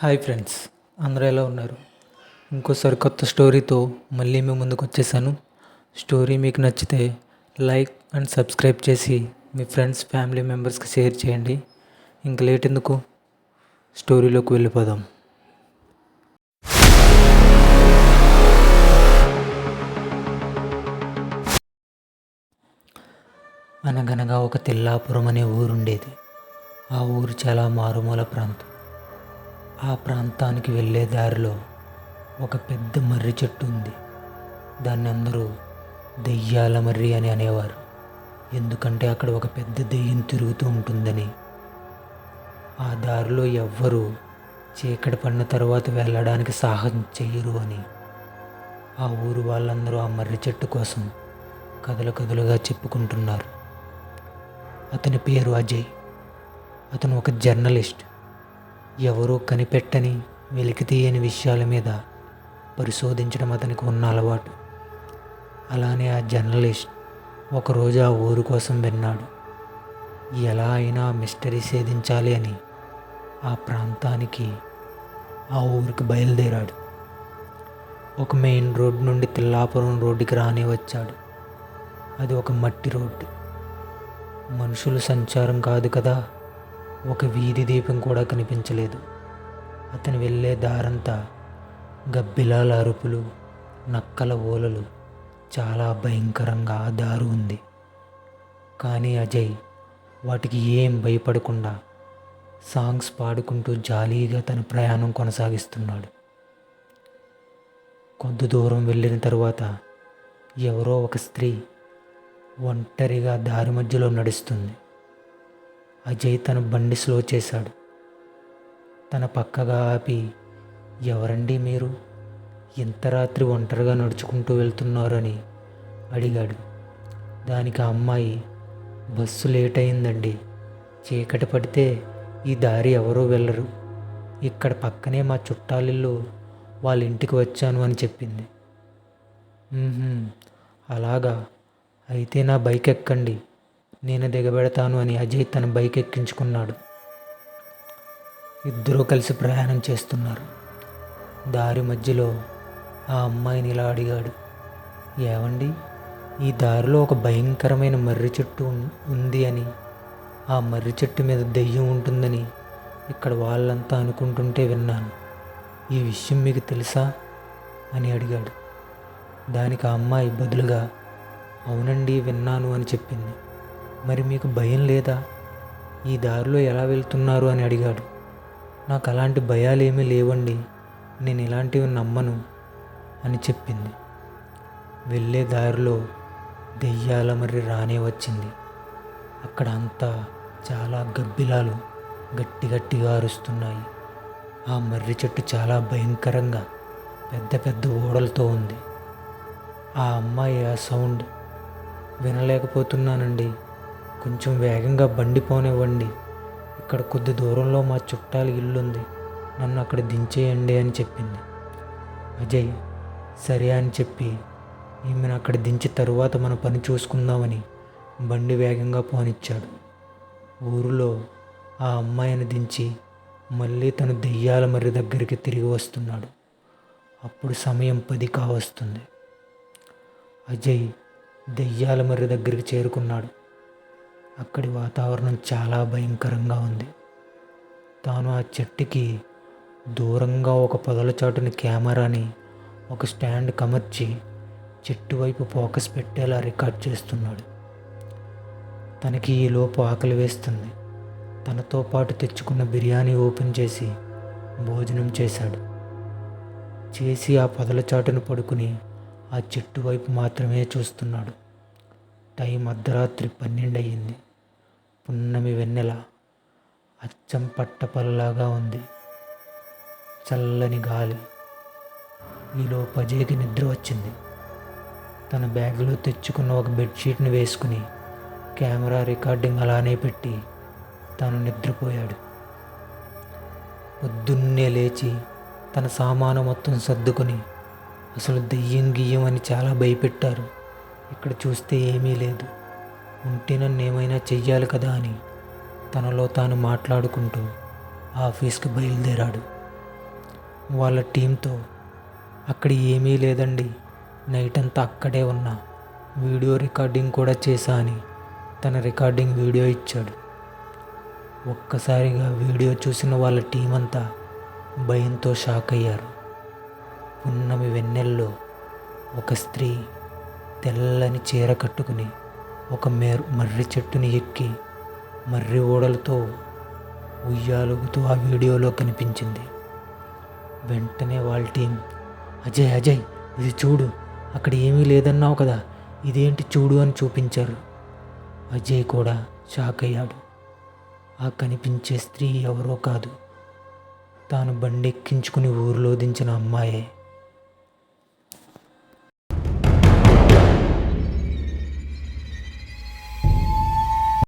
Hi friends అందరూ ఎలా ఉన్నారు? ఇంకోసారి కొత్త స్టోరీతో మళ్ళీ మీ ముందుకు వచ్చేసాను. స్టోరీ మీకు నచ్చితే లైక్ అండ్ సబ్స్క్రైబ్ చేసి మీ ఫ్రెండ్స్ ఫ్యామిలీ మెంబర్స్కి షేర్ చేయండి. ఇంక లేట్ ఎందుకు? స్టోరీలోకి వెళ్ళిపోదాం. అనగనగా ఒక తిల్లాపురం అనే ఊరుండేది. ఆ ఊరు చాలా మారుమూల ప్రాంతం. ఆ ప్రాంతానికి వెళ్ళే దారిలో ఒక పెద్ద మర్రి చెట్టు ఉంది. దాన్ని అందరూ దెయ్యాల మర్రి అని అనేవారు. ఎందుకంటే అక్కడ ఒక పెద్ద దెయ్యం తిరుగుతూ ఉంటుందని. ఆ దారిలో ఎవ్వరూ చీకటి పడిన తర్వాత వెళ్ళడానికి సాహసం చెయ్యరు అని. ఆ ఊరు వాళ్ళందరూ ఆ మర్రి చెట్టు కోసం కథలు కథలుగా చెప్పుకుంటున్నారు. అతని పేరు అజయ్. అతను ఒక జర్నలిస్ట్. ఎవరూ కనిపెట్టని వెలికి తీయని విషయాల మీద పరిశోధించడం అతనికి ఉన్న అలవాటు. అలానే ఆ జర్నలిస్ట్ ఒకరోజు ఆ ఊరు కోసం విన్నాడు. ఎలా అయినా మిస్టరీ సేధించాలి అని ఆ ప్రాంతానికి ఆ ఊరికి బయలుదేరాడు. ఒక మెయిన్ రోడ్ నుండి తిల్లాపురం రోడ్డుకి రాని వచ్చాడు. అది ఒక మట్టి రోడ్డు. మనుషులు సంచారం కాదు కదా. ఒక వీధి దీపం కూడా కనిపించలేదు. అతను వెళ్ళే దారంతా గబ్బిలాల అరుపులు నక్కల ఓలలు చాలా భయంకరంగా ఆ దారి ఉంది. కానీ అజయ్ వాటికి ఏం భయపడకుండా సాంగ్స్ పాడుకుంటూ జాలీగా తన ప్రయాణం కొనసాగిస్తున్నాడు. కొంత దూరం వెళ్ళిన తరువాత ఎవరో ఒక స్త్రీ ఒంటరిగా దారి మధ్యలో నడుస్తుంది. అజయ్ తన బండి స్లో చేశాడు. తన పక్కగా ఆపి ఎవరండి మీరు? ఇంత రాత్రి ఒంటరిగా నడుచుకుంటూ వెళ్తున్నారని? అడిగాడు. దానికి ఆ అమ్మాయి బస్సు లేట్ అయిందండి చీకటి పడితే ఈ దారి ఎవరూ వెళ్ళరు. ఇక్కడ పక్కనే మా చుట్టాలిల్లు వాళ్ళ ఇంటికి వచ్చాను అని చెప్పింది. అలాగా. అయితే నా బైక్ ఎక్కండి. నేను దిగబెడతాను అని అజయ్ తన బైక్ ఎక్కించుకున్నాడు ఇద్దరూ కలిసి ప్రయాణం చేస్తున్నారు. దారి మధ్యలో ఆ అమ్మాయిని ఇలా అడిగాడు. ఏవండి? ఈ దారిలో ఒక భయంకరమైన మర్రి చెట్టు ఉంది అని. ఆ మర్రి చెట్టు మీద దెయ్యం ఉంటుందని ఇక్కడ వాళ్ళంతా అనుకుంటుంటే విన్నాను. ఈ విషయం మీకు తెలుసా? అని అడిగాడు. దానికి ఆ అమ్మాయి బదులుగా అవునండి విన్నాను అని చెప్పింది. మరి మీకు భయం లేదా? ఈ దారిలో ఎలా వెళ్తున్నారు అని అడిగాడు. నాకు అలాంటి భయాలు లేవండి నేను ఇలాంటివి నమ్మను అని చెప్పింది. వెళ్ళే దారిలో దెయ్యాల మరి రానే వచ్చింది. అక్కడ అంతా చాలా గబ్బిలాలు గట్టి గట్టిగా అరుస్తున్నాయి. ఆ మర్రి చెట్టు చాలా భయంకరంగా పెద్ద పెద్ద ఓడలతో ఉంది. ఆ అమ్మాయి ఆ సౌండ్ వినలేకపోతున్నానండి. కొంచెం వేగంగా బండి పోనివ్వండి. ఇక్కడ కొద్ది దూరంలో మా చుట్టాల ఇల్లుంది. నన్ను అక్కడ దించేయండి అని చెప్పింది. అజయ్ సరే అని చెప్పి ఈమెను అక్కడ దించి తరువాత మన పని చూసుకుందామని బండి వేగంగా పోనిచ్చాడు. ఊరిలో ఆ అమ్మాయిని దించి మళ్ళీ తను దెయ్యాల మర్రి దగ్గరికి తిరిగి వస్తున్నాడు. అప్పుడు సమయం పది కావస్తుంది. అజయ్ దెయ్యాల మర్రి దగ్గరికి చేరుకున్నాడు. అక్కడి వాతావరణం చాలా భయంకరంగా ఉంది. తాను ఆ చెట్టుకి దూరంగా ఒక పొదల చాటుని కెమెరాని ఒక స్టాండ్ కమర్చి చెట్టు వైపు ఫోకస్ పెట్టేలా రికార్డ్ చేస్తున్నాడు. తనకి ఈ లోపు ఆకలి వేస్తుంది. తనతో పాటు తెచ్చుకున్న బిర్యానీ ఓపెన్ చేసి భోజనం చేశాడు. చేసి ఆ పొదల చాటును పడుకుని ఆ చెట్టు వైపు మాత్రమే చూస్తున్నాడు. టైం అర్ధరాత్రి పన్నెండు అయ్యింది పున్నమి వెన్నెల అచ్చం పట్టపలలాగా ఉంది. చల్లని గాలి ఈలో పజేకి నిద్ర వచ్చింది. తన బ్యాగ్లో తెచ్చుకున్న ఒక బెడ్షీట్ని వేసుకుని కెమెరా రికార్డింగ్ అలానే పెట్టి తాను నిద్రపోయాడు. పొద్దున్నే లేచి తన సామాను మొత్తం సర్దుకొని అసలు దెయ్యం గియ్యం అని చాలా భయపెట్టారు. ఇక్కడ చూస్తే ఏమీ లేదు. ఉంటే నన్ను ఏమైనా చెయ్యాలి కదా అని తనలో తాను మాట్లాడుకుంటూ ఆఫీస్కి బయలుదేరాడు. వాళ్ళ టీంతో అక్కడ ఏమీ లేదండి నైట్ అంతా అక్కడే ఉన్నా. వీడియో రికార్డింగ్ కూడా చేశా అని తన రికార్డింగ్ వీడియో ఇచ్చాడు. ఒక్కసారిగా వీడియో చూసిన వాళ్ళ టీం అంతా భయంతో షాక్ అయ్యారు. పున్నమి వెన్నెల్లో ఒక స్త్రీ తెల్లని చీర కట్టుకుని ఒక మేర్ మర్రి చెట్టుని ఎక్కి మర్రి ఓడలతో ఉయ్యాలుగుతూ ఆ వీడియోలో కనిపించింది. వెంటనే వాళ్ళ టీం అజయ్ అజయ్ ఇది చూడు అక్కడ ఏమీ లేదన్నావు కదా ఇదేంటి చూడు అని చూపించారు. అజయ్ కూడా షాక్ అయ్యాడు. ఆ కనిపించే స్త్రీ ఎవరో కాదు. తాను బండి ఎక్కించుకుని ఊరిలో దించిన అమ్మాయే.